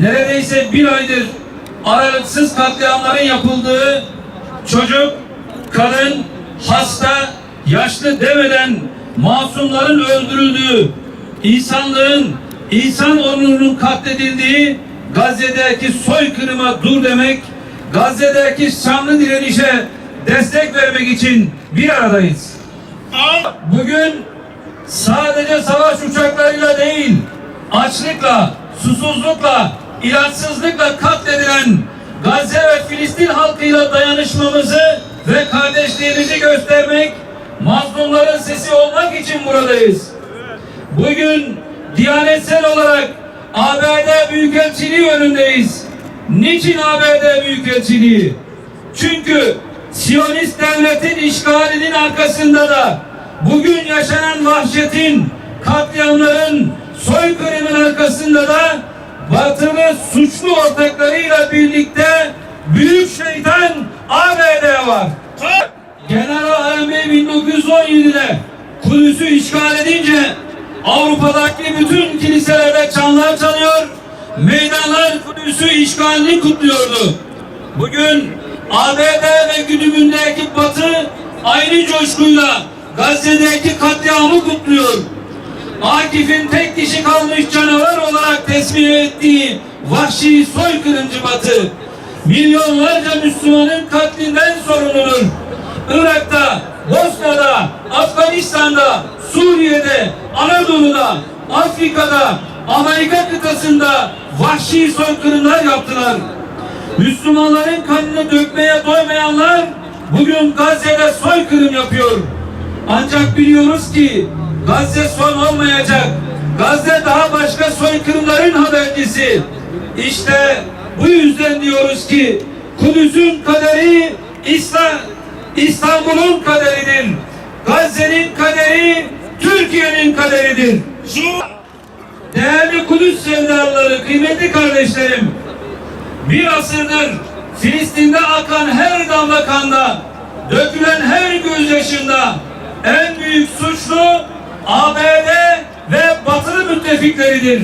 neredeyse bir aydır aralıksız katliamların yapıldığı çocuk, kadın, hasta, yaşlı demeden masumların öldürüldüğü, insanlığın, insan onurunun katledildiği Gazze'deki soykırıma dur demek, Gazze'deki şanlı direnişe destek vermek için bir aradayız. Bugün sadece savaş uçaklarıyla değil, açlıkla, susuzlukla, ilaçsızlıkla katledilen Gazze ve Filistin halkıyla dayanışmamızı ve kardeşliğimizi göstermek, mazlumların sesi olmak için buradayız. Bugün Diyanetsel olarak ABD Büyükelçiliği önündeyiz. Niçin ABD Büyükelçiliği? Çünkü Siyonist devletin işgalinin arkasında da bugün yaşanan vahşetin, katliamların, soykırımın arkasında da batılı suçlu ortaklarıyla birlikte büyük şeytan ABD var. General AMB 1917'de Kudüs'ü işgal edince Avrupa'daki bütün kiliselerde çanlar çalıyor, meydanlar Kudüs'ü işgalini kutluyordu. Bugün ABD ve güdümündeki Batı aynı coşkuyla Gazze'deki katliamı kutluyor. Akif'in tek dişi kalmış canavar olarak tesmih ettiği vahşi soykırımcı Batı milyonlarca Müslümanın katlinden sorumludur. Irak'ta, Bosna'da, Afganistan'da, Suriye'de, Anadolu'da, Afrika'da, Amerika kıtasında vahşi soykırımlar yaptılar. Müslümanların kanını dökmeye doymayanlar bugün Gazze'de soykırım yapıyor. Ancak biliyoruz ki Gazze son olmayacak. Gazze daha başka soykırımların habercisi. İşte bu yüzden diyoruz ki Kudüs'ün kaderi İstanbul'un kaderidir. Gazze'nin kaderi Türkiye'nin kaderidir. Değerli Kudüs sevdalıları, kıymetli kardeşlerim, bir asırdır Filistin'de akan her damla kanda, dökülen her gözyaşında en büyük suçlu ABD ve batılı müttefikleridir.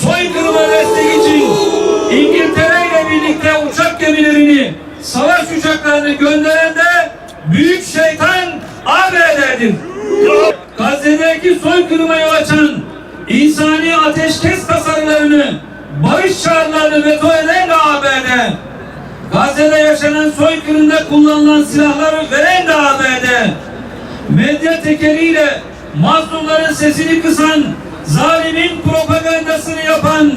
Soykırıma destek için İngiltere ile birlikte uçak gemilerini, savaş uçaklarını gönderen de büyük şeytan ABD'dir. Gazze'deki soykırıma yol açan insani ateşkes tasarılarını, barış çağrılarını veto eden de ABD. Gazze'de yaşanan soykırımda kullanılan silahları veren de ABD. Medya tekeriyle mazlumların sesini kısan, zalimin propagandasını yapan,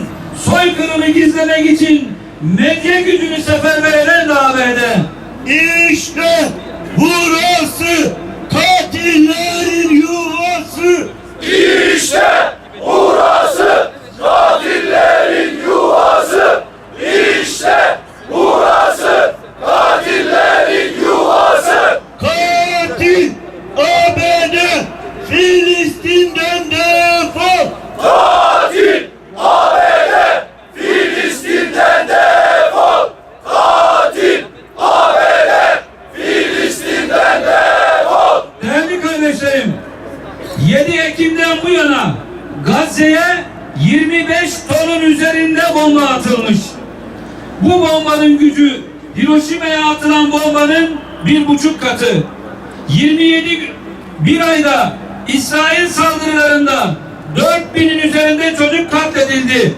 soykırımı gizlemek için medya gücünü seferber eden de ABD. İşte burası katillerin yuvası. İşte burası katillerin yuvası. İşte burası katillerin yuvası. Katil ABD Filistin'den defol. Katil ABD Filistin'den defol. Katil ABD Filistin'den defol. Değerli kardeşlerim, 7 Ekim'den bu yana Gazze'ye 25 tonun üzerinde bomba atılmış. Bu bombanın gücü Hiroşima'ya atılan bombanın bir buçuk katı. 27 gün- bir ayda İsrail saldırılarında 4000'in üzerinde çocuk katledildi.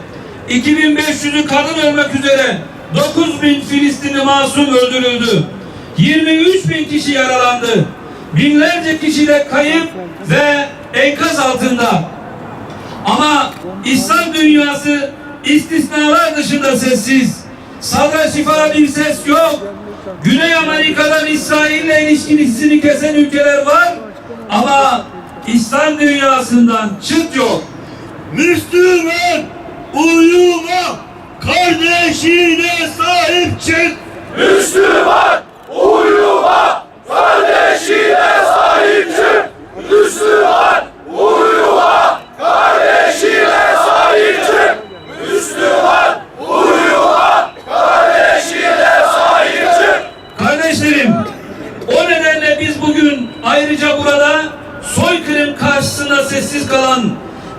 2500'ü kadın ölmek üzere 9000 Filistinli masum öldürüldü. 23 bin kişi yaralandı. Binlerce kişi de kayıp ve enkaz altında. Ama İslam dünyası istisnalar dışında sessiz. Sadra şifa bir ses yok. Güney Amerika'dan İsrail'le ilişkisini kesen ülkeler var. Ama İslam dünyasından çıt yok. Müslüman uyuma kardeşine sahip çık. Müslüman uyuma kardeşine sahip çık. Müslüman uyuma kardeşine sahip çık. Müslüman uyuma kardeşine sahip çık. Kardeşlerim, o nedenle biz bugün ayrıca burada soykırım karşısında sessiz kalan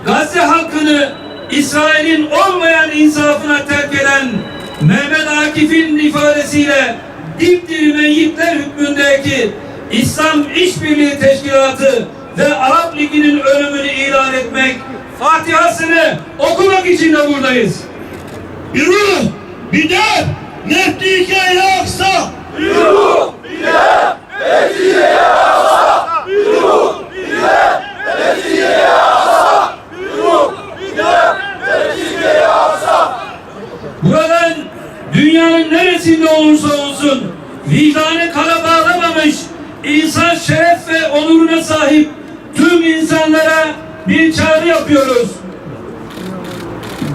Gazze halkını İsrail'in olmayan insafına terk eden Mehmet Akif'in ifadesiyle dipdiri meyyitler hükmündeki İslam İşbirliği Teşkilatı ve Arap Ligi'nin ölümünü ilan etmek, Fatihasını okumak için de buradayız. Bir ruh, bir de neftike yaksa. Buradan vicdanı kara bağlamamış insan şeref ve onuruna sahip tüm insanlara bir çağrı yapıyoruz.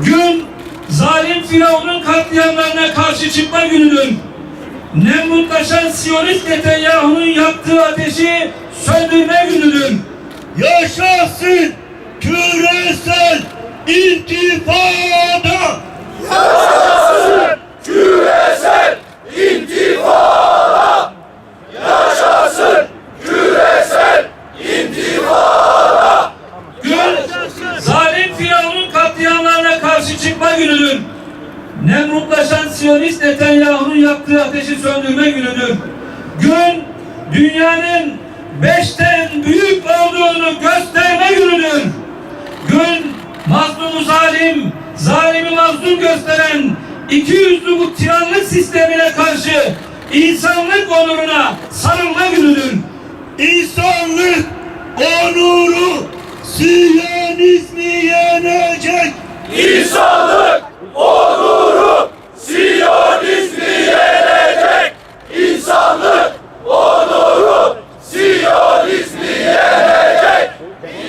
Gün zalim Firavun'un katliamlarına karşı çıkma günüdür. Nemrutlaşan Siyonist Netanyahu'nun yaktığı ateşi söndürme günüdür. Yaşasın küresel intifada. Küresel intifada! Yaşasın küresel intifada! Gün zalim Firavun'un katliamlarına karşı çıkma günüdür. Nemrutlaşan Siyonist Netanyahu'nun yaktığı ateşi söndürme günüdür. Gün dünyanın beşten büyük olduğunu gösterme günüdür. Gün mazlumu zalim, zalimi mazlum gösteren iki yüzlü bu tiranlık sistemine karşı insanlık onuruna sarılma günüdür. İnsanlık onuru Siyonizmi yenecek. İnsanlık onuru Siyonizmi yenecek! İnsanlık onuru Siyonizmi yenecek!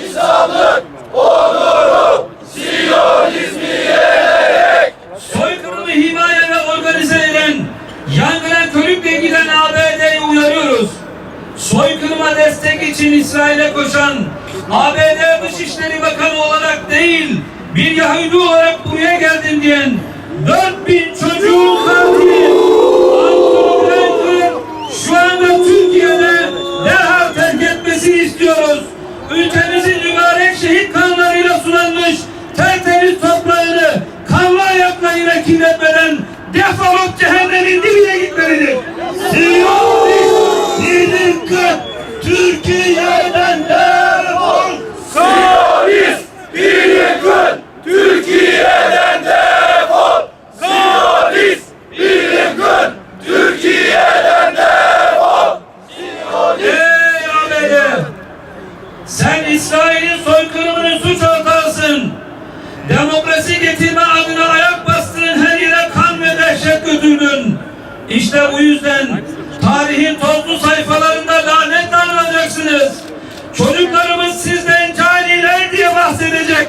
İnsanlık onuru Siyonizmi yenecek! Soykırımı himaye ve organize eden, yangına körükle giden ABD'yi uyarıyoruz. Soykırıma destek için İsrail'e koşan ABD Dışişleri Bakanı olarak değil, bir Yahudi olarak buraya geldim diyen 4000 çocuğun katili Blinken şu anda Türkiye'de derhal terk etmesini istiyoruz. Ülkemizin mübarek şehit kanlarıyla sulanmış tertemiz toprağını kanlı ayaklarıyla kirletmeden defolup cehennemin dibine gitmelidir. Siyonist birlikte Türkiye'den defol. Siyonist bir gün Türkiye'den defol! Siyonist bir gün Türkiye'den defol! Ey ABD! Sen İsrail'in soykırımının suç ortağısın. Demokrasi getirme adına ayak bastığın her yere kan ve dehşet götürdün. İşte bu yüzden tarihin tozlu sayfalarında lanetle anılacaksınız. Çocuklarımız sizden caniler diye bahsedecek.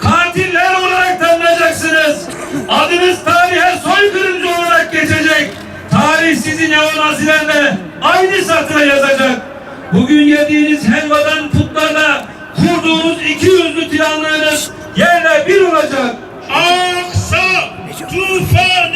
Katiller olarak tanınacaksınız. Adınız tarihe soykırımcı olarak geçecek. Tarih sizi neonazilerle aynı satıra yazacak. Bugün yediğiniz helvadan putlarla kurduğunuz iki yüzlü tiranlığınız yerle bir olacak. Aksa tufanı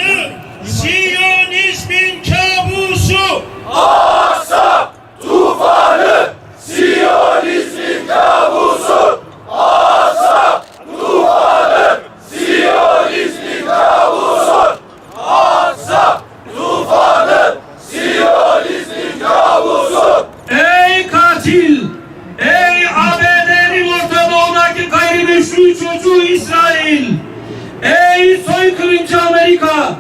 Aksa tufanı Siyonizmin kabusu Aksa tufanı Siyonizmin kabusu Aksa tufanı Siyonizmin kabusu Ey katil! Ey ABD'nin Orta Doğu'daki gayrimeşru çocuğu İsrail! Ey soykırımcı Amerika!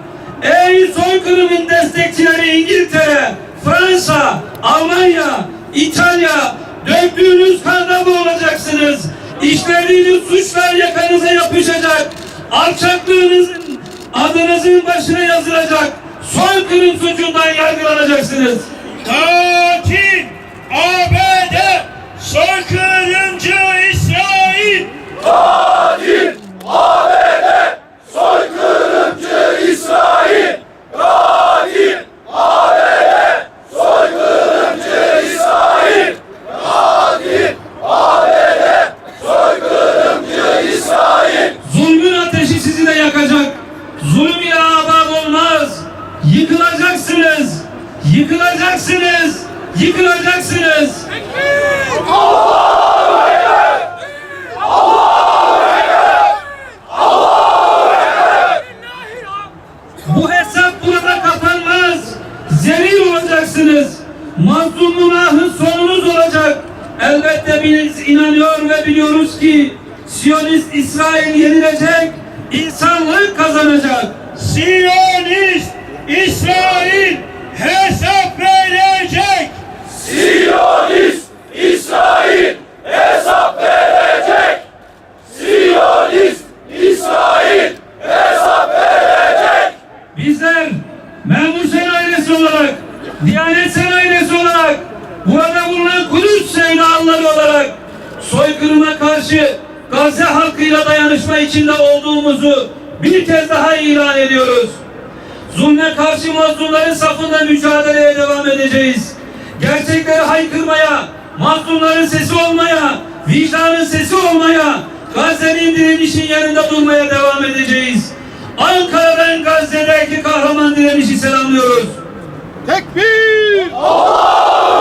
Ey soykırımın destekçileri İngiltere, Fransa, Almanya, İtalya! Döktüğünüz kanda boğulacaksınız. İşlediğiniz suçlar yakanıza yapışacak. Alçaklığınızın adınızın başına yazılacak. Soykırım suçundan yargılanacaksınız. Katil ABD soykırımcı İsrail. Katil ABD soykırımcı İsrail Katil ABD mazlumluğa sonunuz olacak. Elbette biz inanıyor ve biliyoruz ki Siyonist İsrail yenilecek, insanlık kazanacak. Siyonist İsrail hesap içinde olduğumuzu bir kez daha ilan ediyoruz. Zulme karşı mazlumların safında mücadeleye devam edeceğiz. Gerçekleri haykırmaya, mazlumların sesi olmaya, vicdanın sesi olmaya, Gazze'nin direnişin yanında durmaya devam edeceğiz. Ankara'dan Gazze'deki kahraman direnişi selamlıyoruz. Tekbir! Allahu